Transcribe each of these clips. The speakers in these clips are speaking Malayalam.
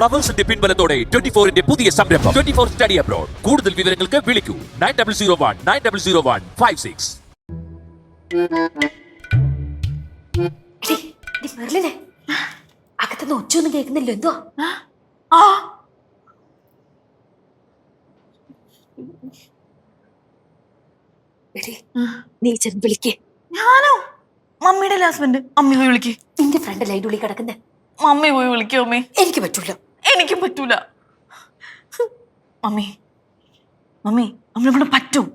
ഫ്ലവേഴ്സിന്റെ പിൻബലത്തോടെ ട്വന്റി ഫോറിന്റെ പുതിയ സംരംഭം. ട്വന്റി ഫോർ സ്റ്റഡി അബ്രോഡ് കൂടുതൽ വിവരങ്ങൾക്ക് വിളിക്കൂ. Nine double zero one nine double zero one five six അകത്തുനിന്ന് ഒച്ചയൊന്നും കേൾക്കുന്നില്ല എന്തോ ആ എടി നീ ചെന്ന് വിളിക്കേ. ഞാനോ? മമ്മിയുടെ ഹസ്ബൻഡ് അമ്മി പോയി വിളിക്കേ. നിന്റെ ഫ്രണ്ട് ലൈറ്റ് ഉള്ളി കിടക്കുന്നേ? മമ്മി പോയി വിളിക്കോ അമ്മേ. എനിക്ക് പറ്റൂല. എനിക്കും പറ്റൂല. മമ്മി മമ്മി നമ്മളെ കൊണ്ട് പറ്റും.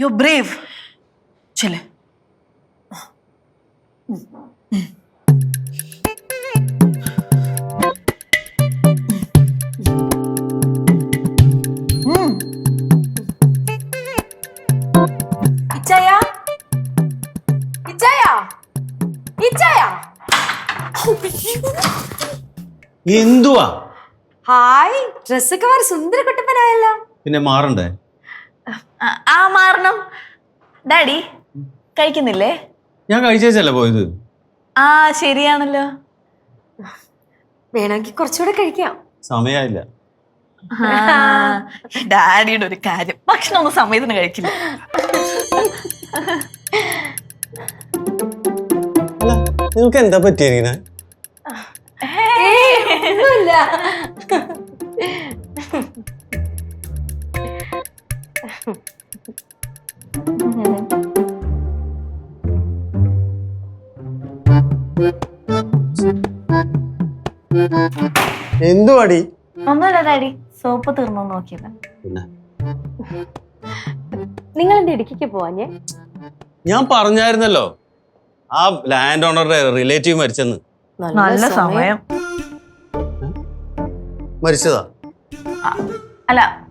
യു ബ്രേവ് ചെല്ലേ. എന്തുവാ? ഹായ് ഡ്രസ്സൊക്കെ മാറി സുന്ദര കുട്ടപ്പനായല്ലോ പിന്നെ മാറണ്ടേ? ആ മാറണം. ഡാഡി കഴിക്കുന്നില്ലേ? ഞാൻ കഴിച്ചേച്ചല്ലേ പോയത്? ആ ശരിയാണല്ലോ. വേണമെങ്കിൽ കുറച്ചുകൂടെ കഴിക്കാം. സമയമില്ല ആ, ഡാഡിയുടെ ഒരു കാര്യം. ഭക്ഷണം ഒന്നും സമയത്തിന് കഴിക്കില്ല. നിങ്ങൾക്ക് എന്താ പറ്റിയിരിക്കണേ എന്തുവാടി? ഒന്നുമില്ല ഡാഡി. സോപ്പ് തീർന്നു നോക്കിയത്. നിങ്ങൾ എന്റെ ഇടുക്കിക്ക് പോവാഞ്ഞേ? ഞാൻ പറഞ്ഞായിരുന്നല്ലോ. ആ ലാൻഡ് ഓണറുടെ റിലേറ്റീവ് മരിച്ചെന്ന്. നല്ല സമയം. മരിച്ചതാ? അല്ല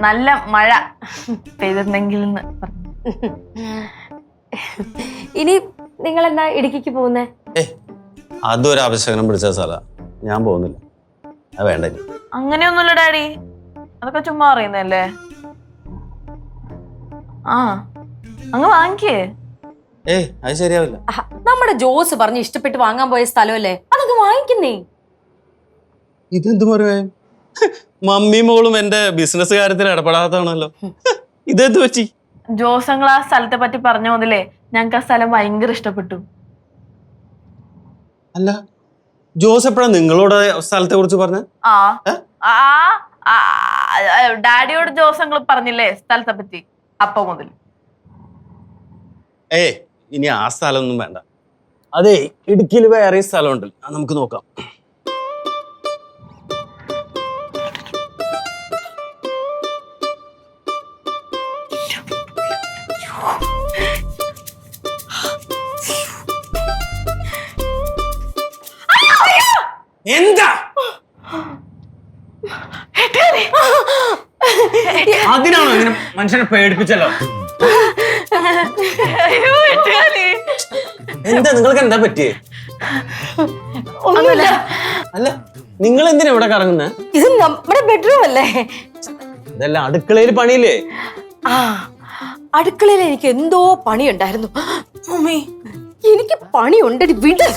നല്ല മഴ പെയ്തിരുന്നെങ്കിൽ ഇനി നിങ്ങൾ എന്താ ഇടുക്കിക്ക് പോകുന്നേ? അതൊരു അപശകനം പിടിച്ച സ്ഥലാ. ഞാൻ പോകുന്നില്ല. അത് വേണ്ട. അങ്ങനെയൊന്നുമില്ല ഡാഡി. അതൊക്കെ ചുമ്മാ പറയുന്നല്ലേ ആ അങ്ങ് വാങ്ങിക്കേ. ഏ അത് ശരിയാവില്ല. ആഹ്, നമ്മുടെ ജോസ് പറഞ്ഞ് ഇഷ്ടപ്പെട്ട് വാങ്ങാൻ പോയ സ്ഥലമല്ലേ? അതൊക്കെ വാങ്ങിക്കുന്നേ. ഇതെന്ത് പറയാം മമ്മി മോളും എന്റെ ബിസിനസ് കാര്യത്തിൽ ഇടപെടാത്തതാണല്ലോ. ഇതെന്ത് പറ്റി? ജോസങ്ങൾ ആ സ്ഥലത്തെ പറ്റി പറഞ്ഞ മുതലേ ഞങ്ങൾക്ക് ആ സ്ഥലം ഭയങ്കര ഇഷ്ടപ്പെട്ടു. അല്ല ജോസ് എപ്പോഴാ നിങ്ങളോട് സ്ഥലത്തെ കുറിച്ച് പറഞ്ഞ? ആ. ആ ഡാഡിയോട് ജോസങ്ങൾ പറഞ്ഞില്ലേ സ്ഥലത്തെ പറ്റി? അപ്പൊ മുതൽ. ഏ ഇനി ആ സ്ഥലമൊന്നും വേണ്ട. അതെ ഇടുക്കിയിൽ വേറെ സ്ഥലമുണ്ട്. നമുക്ക് നോക്കാം. എന്താ? അതിനാണോ ഇങ്ങനെ മനുഷ്യനെ പേടിപ്പിച്ചല്ലോ. എന്താ നിങ്ങൾക്ക് എന്താ പറ്റിയേ? ഒന്നുമില്ല. അല്ല നിങ്ങൾ എന്തിനാ ഇവിടെ കറങ്ങുന്നത് ഇത് നമ്മുടെ ബെഡ്റൂം അല്ലേ? ഇതെല്ലാം അടുക്കളയിൽ പണിയില്ലേ? ആ അടുക്കളയിൽ എനിക്ക് എന്തോ പണിയുണ്ടായിരുന്നു. എനിക്ക് പണിയുണ്ടടി വിട്.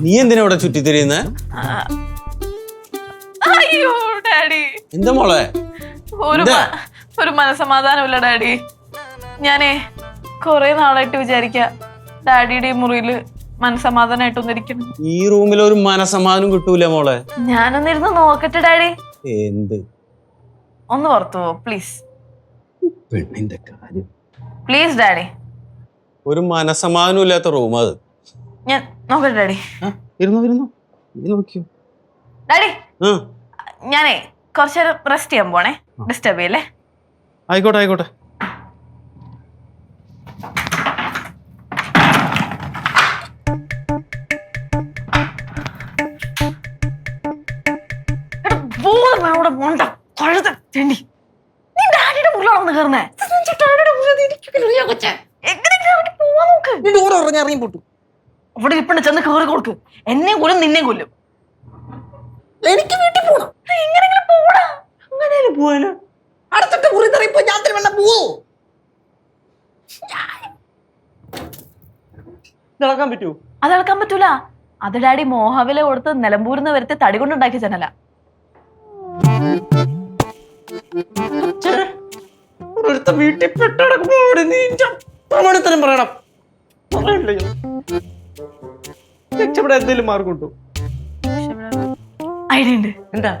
നീ എന്തിനാ ഇവിടെ ചുറ്റിത്തിരിയുന്നേ? അയ്യോ ഡാഡി. എന്താ മോളെ? ഒരു എന്താ? മ- ഒരു മനസമാധാനമില്ല ഡാഡി. ഞാനേ കൊറേ നാളായിട്ട് വിചാരിക്ക ഡാഡിയുടെ ഈ മുറിയിൽ മനസമാധാനമായിട്ടൊന്നും ഇരിക്കണം ഈ റൂമിൽ ഒരു മനസമാധാനം കിട്ടൂല മോളെ. ഞാനൊന്നിരുന്ന് നോക്കട്ടെ ഡാഡി. എന്ത്? ഒന്ന് പുറത്തു പോ പ്ലീസ്. Please daddy. ഒരു മനസമാധാനം ഇല്ലാത്ത റൂം അത്. ഞാൻ നോക്കട്ടെ ഡാഡി. ഇരുന്നു ഇരുന്നോ. നോക്കിയോ. ഡാഡി ഞാനേ ഞാനേ കുറച്ചേരം റെസ്റ്റ് ചെയ്യാൻ പോണേ. ഡിസ്റ്റർബ് ചെയ്യല്ലേ? ആയിക്കോട്ടെ ആയിക്കോട്ടെ. ഇറങ്ങി പൊട്ടു അവിടെ ഇപ്പണ്ട് ചെന്ന് കയറി കൊടുക്ക്. എന്നെ കൊല്ലും നിന്നെ കൊല്ലും. എനിക്ക് വീട്ടിൽ പോണം. എങ്ങനെങ്കിലും പോടാ. പോവാനോ? അടുത്തിട്ട് മുറി തെറിയപ്പോ ഞാൻ തന്നെ വേണ്ട പോവോ. നടക്കാൻ പറ്റുമോ അത് ഇളക്കാൻ പറ്റൂല. അത് ഡാഡി മോഹവില കൊടുത്ത് നിലമ്പൂരിന്ന് വരുത്തി തടി കൊണ്ടുണ്ടാക്കിയ ജനല വീട്ടിൽ പെട്ടടക്കുമ്പോ നീ ഇന്റെ പ്രമാണത്തിനും പറയണം. ഞാൻ. രക്ഷപ്പെടാൻ എന്തെങ്കിലും മാർഗം ഉണ്ടോ? ഐഡിയ ഉണ്ട്. എന്താ?